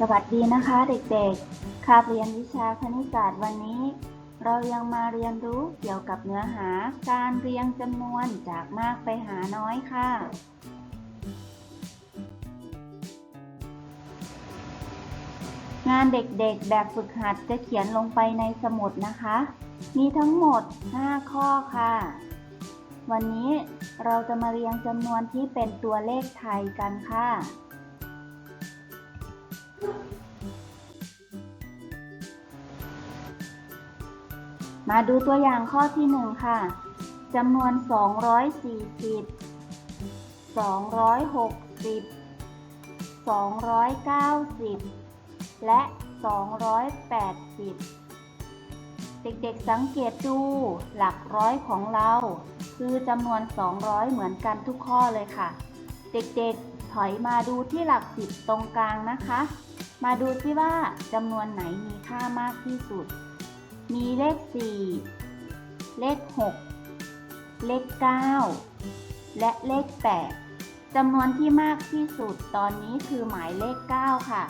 สวัสดีนะคะเด็กๆ คาบเรียนวิชาคณิตศาสตร์วันนี้ เรายังมาเรียนรู้เกี่ยวกับเนื้อหาการเรียงจำนวนจากมากไปหาน้อยค่ะ งานเด็กๆ แบบฝึกหัดจะเขียนลงไปในสมุดนะคะ มีทั้งหมด 5 ข้อค่ะ วันนี้เราจะมาเรียงจำนวนที่เป็นตัวเลขไทยกันค่ะ มาดูตัวอย่างข้อที่หนึ่งค่ะจำนวน 240 260 290 และ 280 เด็กๆสังเกตดูหลักร้อยของเรา คือจำนวน 200 เหมือนกันทุกข้อเลยค่ะ เด็กๆ ถอยมาดูที่หลักสิบตรงกลางนะคะ มาดูซิว่าจำนวนไหนมีค่ามากที่สุด มีเลข 4 เลข 6 เลข 9 และเลข 8จำนวนที่มากที่สุดตอนนี้คือหมายเลข 9 ค่ะ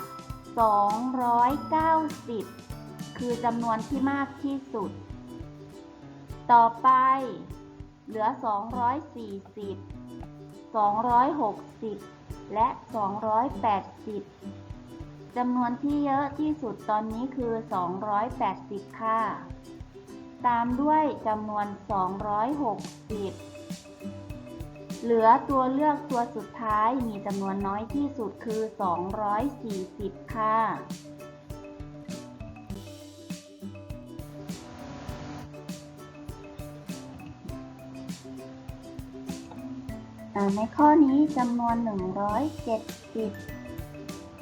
290 คือจำนวนที่มากที่สุด ต่อไป เหลือ 240 260 และ 280จำนวนที่เยอะที่สุดตอนนี้คือ 280 ค่ะ ตามด้วยจำนวน 260 เหลือตัวเลือกตัวสุดท้ายมีจำนวนน้อยที่สุดคือ 240 ค่ะ ในข้อนี้จำนวน 170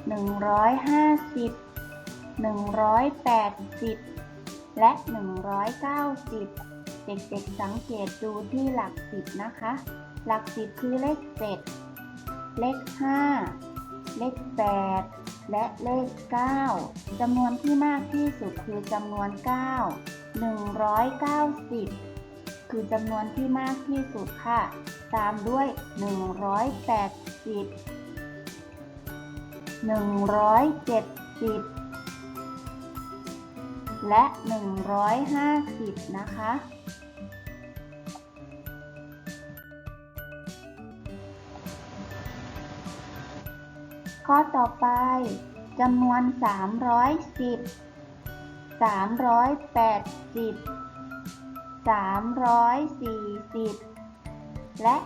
150 180 และ 190 เด็กๆสังเกตดูที่หลักสิบนะคะ หลักสิบคือเลข 7 เลข 5 เลข 8 และเลข 9จำนวนที่มากที่สุดคือจำนวน 9 190 คือจำนวนที่มากที่สุดค่ะ ตามด้วย 180 170 และ 150 นะคะ ข้อต่อไปจำนวน 310 380 340 และ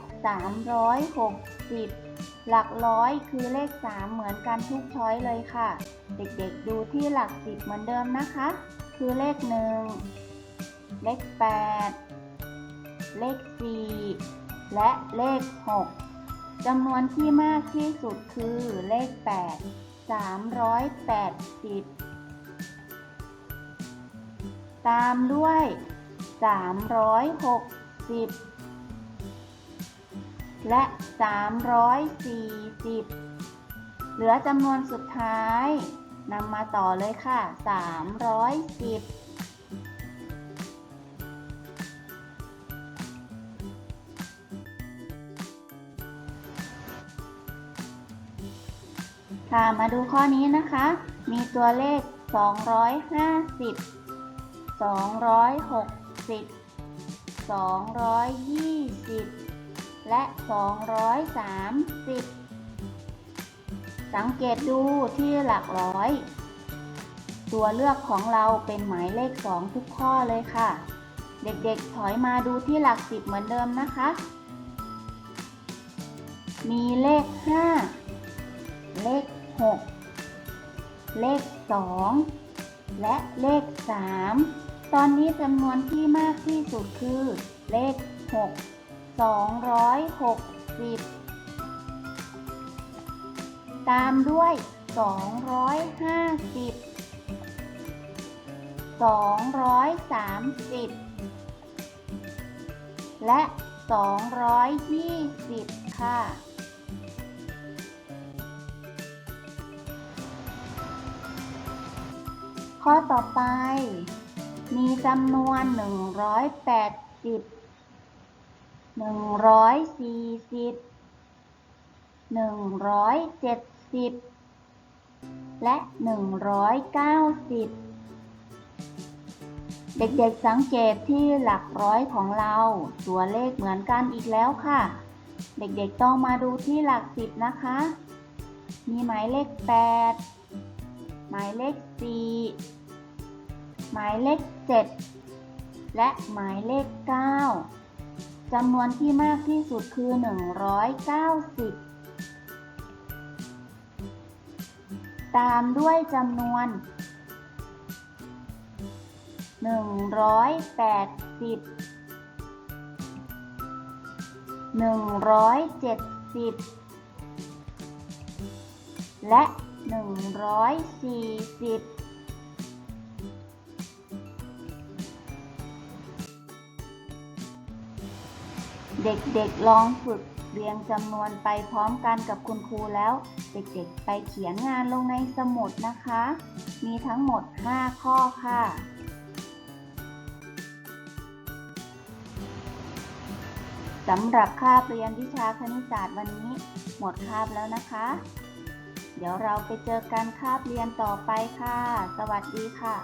360 หลักร้อยคือเลข 3 เหมือนกันทุกช้อยเลยค่ะ เด็กๆดูที่หลักสิบเหมือนเดิมนะคะ คือเลข 1 เลข 8 เลข 4 และเลข 6จำนวนที่มากที่สุดคือเลข 8 380 ตามด้วย 360และ340เหลือจำนวนสุดท้ายนำมาต่อเลยค่ะ310ค่ะมาดูข้อนี้นะคะ มีตัวเลข 250 260 220 และ 230 สังเกตดูที่หลักร้อย ตัวเลือกของเราเป็นหมายเลข 2 ทุกข้อเลยค่ะ เด็กๆถอยมาดูที่หลัก 10 เหมือนเดิมนะคะ มีเลข 5 เลข 6 เลข 2 และเลข 3 ตอนนี้จำนวนที่มากที่สุดคือ เลข 6 260 ตามด้วย 250 230 และ 220 ค่ะ ข้อต่อไป มีจำนวน 180 140หนึ่งร้อยเจ็ดสิบและหนึ่งร้อยเก้าสิบเด็กๆสังเกตที่หลักร้อยของเรา ตัวเลขเหมือนกันอีกแล้วค่ะ เด็กๆต้องมาดูที่หลักสิบนะคะ มีหมายเลขแปดหมายเลขสี่ หมายเลขเจ็ดและหมายเลขเก้าจำนวนที่มากที่สุดคือ 190 ตามด้วยจำนวน 180 170 และ 140 เด็กๆลองฝึกเรียงจำนวนไปพร้อมกันกับคุณครูแล้ว เด็กๆ ไปเขียนงานลงในสมุดนะคะ มีทั้งหมด 5 ข้อค่ะ สำหรับคาบเรียนวิชาคณิตศาสตร์วันนี้ หมดคาบแล้วนะคะ เดี๋ยวเราไปเจอกันคาบเรียนต่อไปค่ะ สวัสดีค่ะ